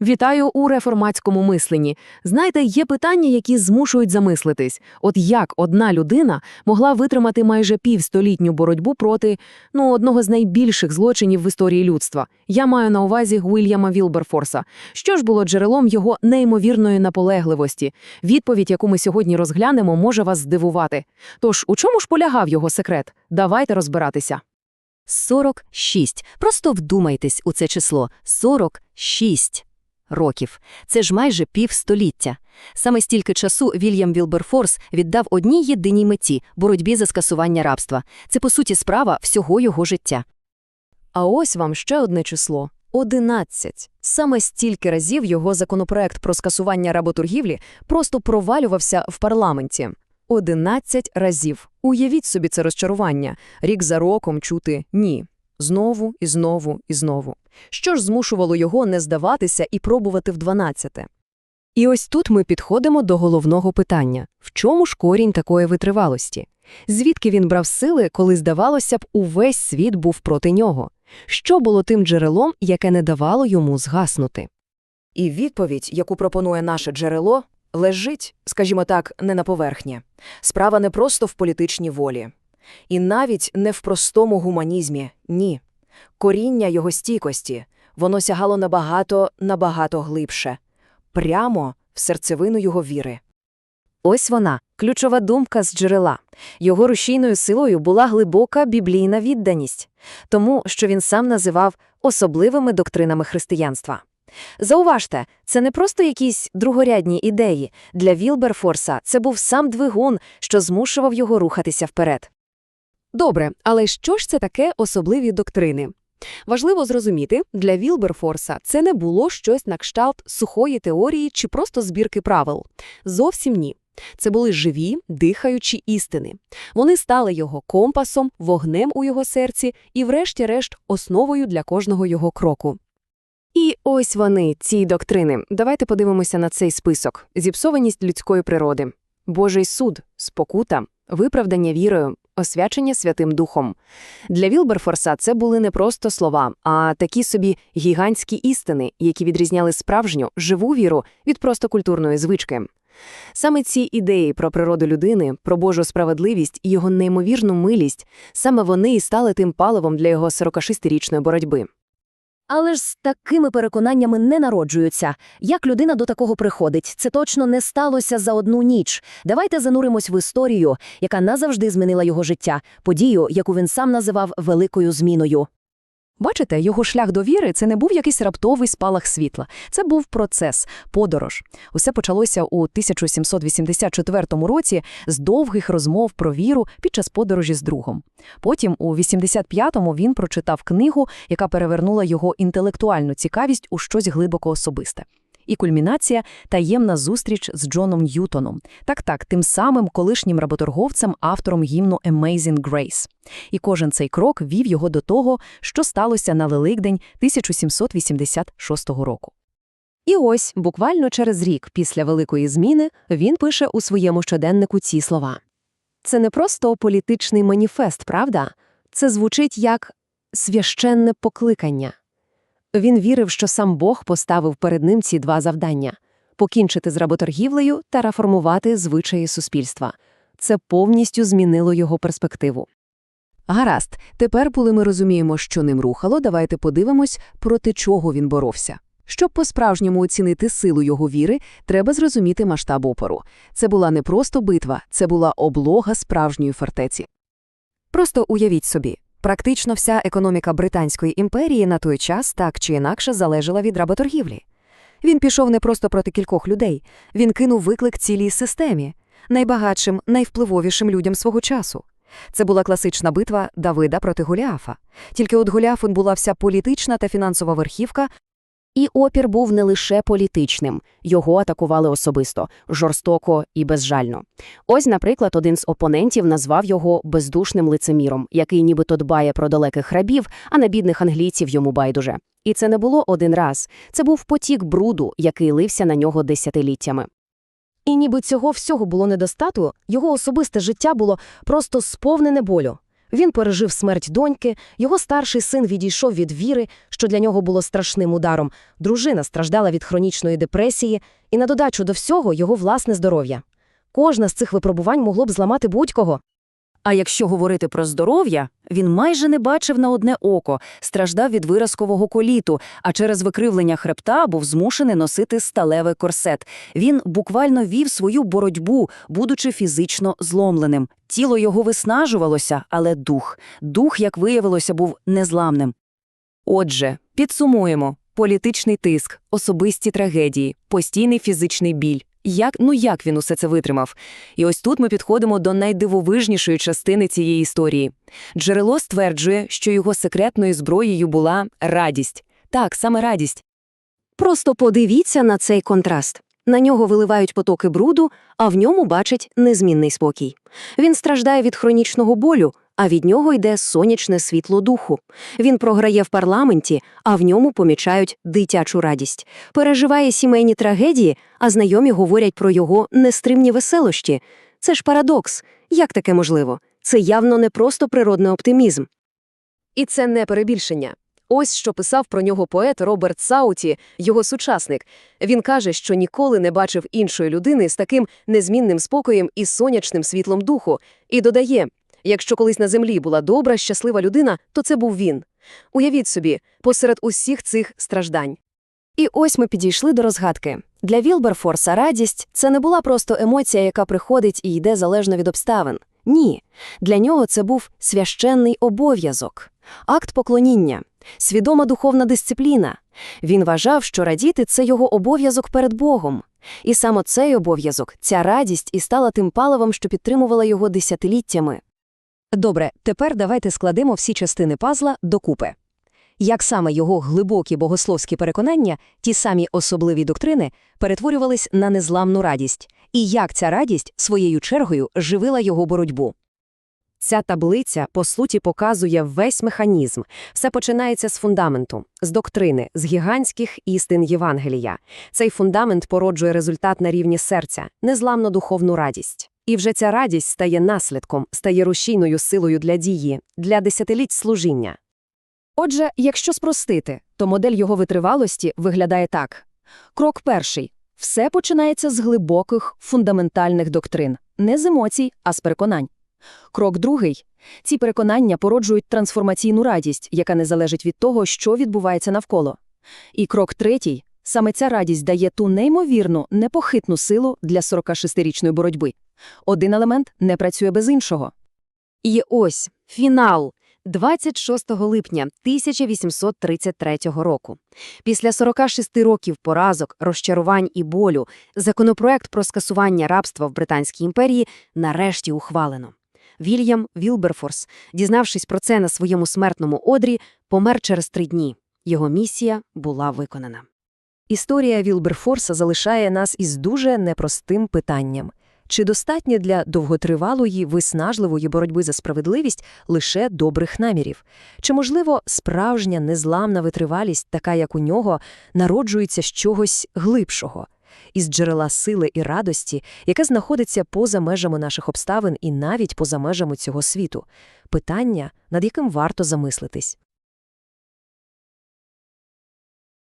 Вітаю у реформатському мисленні. Знаєте, є питання, які змушують замислитись. От як одна людина могла витримати майже півстолітню боротьбу проти ну, одного з найбільших злочинів в історії людства. Я маю на увазі Уільяма Вілберфорса. Що ж було джерелом його неймовірної наполегливості? Відповідь, яку ми сьогодні розглянемо, може вас здивувати. Тож, у чому ж полягав його секрет? Давайте розбиратися. 46. Просто вдумайтесь у це число. 46 років. Це ж майже півстоліття. Саме стільки часу Вільям Вілберфорс віддав одній єдиній меті – боротьбі за скасування рабства. Це, по суті, справа всього його життя. А ось вам ще одне число. 11. Саме стільки разів його законопроект про скасування работоргівлі просто провалювався в парламенті. 11 разів. Уявіть собі це розчарування. Рік за роком чути «ні». Знову і знову і знову. Що ж змушувало його не здаватися і пробувати в 12-те? І ось тут ми підходимо до головного питання. В чому ж корінь такої витривалості? Звідки він брав сили, коли, здавалося б, увесь світ був проти нього? Що було тим джерелом, яке не давало йому згаснути? І відповідь, яку пропонує наше джерело, лежить, скажімо так, не на поверхні. Справа не просто в політичній волі. І навіть не в простому гуманізмі, ні. Коріння його стійкості, воно сягало набагато, набагато глибше. Прямо в серцевину його віри. Ось вона, ключова думка з джерела. Його рушійною силою була глибока біблійна відданість, тому що він сам називав особливими доктринами християнства. Зауважте, це не просто якісь другорядні ідеї. Для Вілберфорса це був сам двигун, що змушував його рухатися вперед. Добре, але що ж це таке особливі доктрини? Важливо зрозуміти, для Вілберфорса це не було щось на кшталт сухої теорії чи просто збірки правил. Зовсім ні. Це були живі, дихаючі істини. Вони стали його компасом, вогнем у його серці і, врешті-решт, основою для кожного його кроку. І ось вони, ці доктрини. Давайте подивимося на цей список: зіпсованість людської природи, Божий суд, спокута, виправдання вірою, освячення Святим Духом. Для Вілберфорса це були не просто слова, а такі собі гігантські істини, які відрізняли справжню, живу віру від просто культурної звички. Саме ці ідеї про природу людини, про Божу справедливість і його неймовірну милість, саме вони і стали тим паливом для його 46-річної боротьби. Але ж з такими переконаннями не народжуються. Як людина до такого приходить? Це точно не сталося за одну ніч. Давайте зануримось в історію, яка назавжди змінила його життя, подію, яку він сам називав великою зміною. Бачите, його шлях до віри – це не був якийсь раптовий спалах світла. Це був процес, подорож. Усе почалося у 1784 році з довгих розмов про віру під час подорожі з другом. Потім, у 85-му, він прочитав книгу, яка перевернула його інтелектуальну цікавість у щось глибоко особисте. І кульмінація – таємна зустріч з Джоном Ньютоном. Так-так, тим самим колишнім работорговцем, автором гімну «Amazing Grace». І кожен цей крок вів його до того, що сталося на Великдень 1786 року. І ось, буквально через рік після Великої зміни, він пише у своєму щоденнику ці слова. Це не просто політичний маніфест, правда? Це звучить як священне покликання. Він вірив, що сам Бог поставив перед ним ці два завдання – покінчити з работоргівлею та реформувати звичаї суспільства. Це повністю змінило його перспективу. Гаразд, тепер, коли ми розуміємо, що ним рухало, давайте подивимось, проти чого він боровся. Щоб по-справжньому оцінити силу його віри, треба зрозуміти масштаб опору. Це була не просто битва, це була облога справжньої фортеці. Просто уявіть собі, практично вся економіка Британської імперії на той час так чи інакше залежала від работоргівлі. Він пішов не просто проти кількох людей, він кинув виклик цілій системі, найбагатшим, найвпливовішим людям свого часу. Це була класична битва Давида проти Голіафа. Тільки от Гуліафу була вся політична та фінансова верхівка, І опір був не лише політичним. Його атакували особисто, жорстоко і безжально. Ось, наприклад, один з опонентів назвав його бездушним лицеміром, який нібито дбає про далеких рабів, а на бідних англійців йому байдуже. І це не було один раз. Це був потік бруду, який лився на нього десятиліттями. І ніби цього всього було недостатньо, його особисте життя було просто сповнене болю. Він пережив смерть доньки, його старший син відійшов від віри, що для нього було страшним ударом. Дружина страждала від хронічної депресії, і на додачу до всього його власне здоров'я. Кожна з цих випробувань могло б зламати будь-кого. А якщо говорити про здоров'я, він майже не бачив на одне око, страждав від виразкового коліту, а через викривлення хребта був змушений носити сталевий корсет. Він буквально вів свою боротьбу, будучи фізично зломленим. Тіло його виснажувалося, але дух, дух, як виявилося, був незламним. Отже, підсумуємо: політичний тиск, особисті трагедії, постійний фізичний біль. Як, ну як він усе це витримав? І ось тут ми підходимо до найдивовижнішої частини цієї історії. Джерело стверджує, що його секретною зброєю була радість. Так, саме радість. Просто подивіться на цей контраст. На нього виливають потоки бруду, а в ньому бачать незмінний спокій. Він страждає від хронічного болю, а від нього йде сонячне світло духу. Він програє в парламенті, а в ньому помічають дитячу радість. Переживає сімейні трагедії, а знайомі говорять про його нестримні веселощі. Це ж парадокс. Як таке можливо? Це явно не просто природний оптимізм. І це не перебільшення. Ось що писав про нього поет Роберт Сауті, його сучасник. Він каже, що ніколи не бачив іншої людини з таким незмінним спокоєм і сонячним світлом духу, і додає: якщо колись на землі була добра, щаслива людина, то це був він. Уявіть собі, посеред усіх цих страждань. І ось ми підійшли до розгадки. Для Вілберфорса радість це не була просто емоція, яка приходить і йде залежно від обставин. Ні, для нього це був священний обов'язок, акт поклоніння, свідома духовна дисципліна. Він вважав, що радіти це його обов'язок перед Богом. І саме цей обов'язок, ця радість і стала тим паливом, що підтримувала його десятиліттями. Добре, тепер давайте складемо всі частини пазла докупи. Як саме його глибокі богословські переконання, ті самі особливі доктрини, перетворювались на незламну радість, і як ця радість своєю чергою живила його боротьбу. Ця таблиця, по суті, показує весь механізм. Все починається з фундаменту, з доктрини, з гігантських істин Євангелія. Цей фундамент породжує результат на рівні серця, незламну духовну радість. І вже ця радість стає наслідком, стає рушійною силою для дії, для десятиліть служіння. Отже, якщо спростити, то модель його витривалості виглядає так. Крок перший. Все починається з глибоких, фундаментальних доктрин. Не з емоцій, а з переконань. Крок другий. Ці переконання породжують трансформаційну радість, яка не залежить від того, що відбувається навколо. І крок третій. Саме ця радість дає ту неймовірну, непохитну силу для 46-річної боротьби. Один елемент не працює без іншого. І ось фінал. 26 липня 1833 року. Після 46 років поразок, розчарувань і болю законопроект про скасування рабства в Британській імперії нарешті ухвалено. Вільям Вілберфорс, дізнавшись про це на своєму смертному одрі, помер через три дні. Його місія була виконана. Історія Вілберфорса залишає нас із дуже непростим питанням. Чи достатньо для довготривалої, виснажливої боротьби за справедливість лише добрих намірів? Чи, можливо, справжня незламна витривалість, така як у нього, народжується з чогось глибшого, із джерела сили і радості, яке знаходиться поза межами наших обставин і навіть поза межами цього світу? Питання, над яким варто замислитись.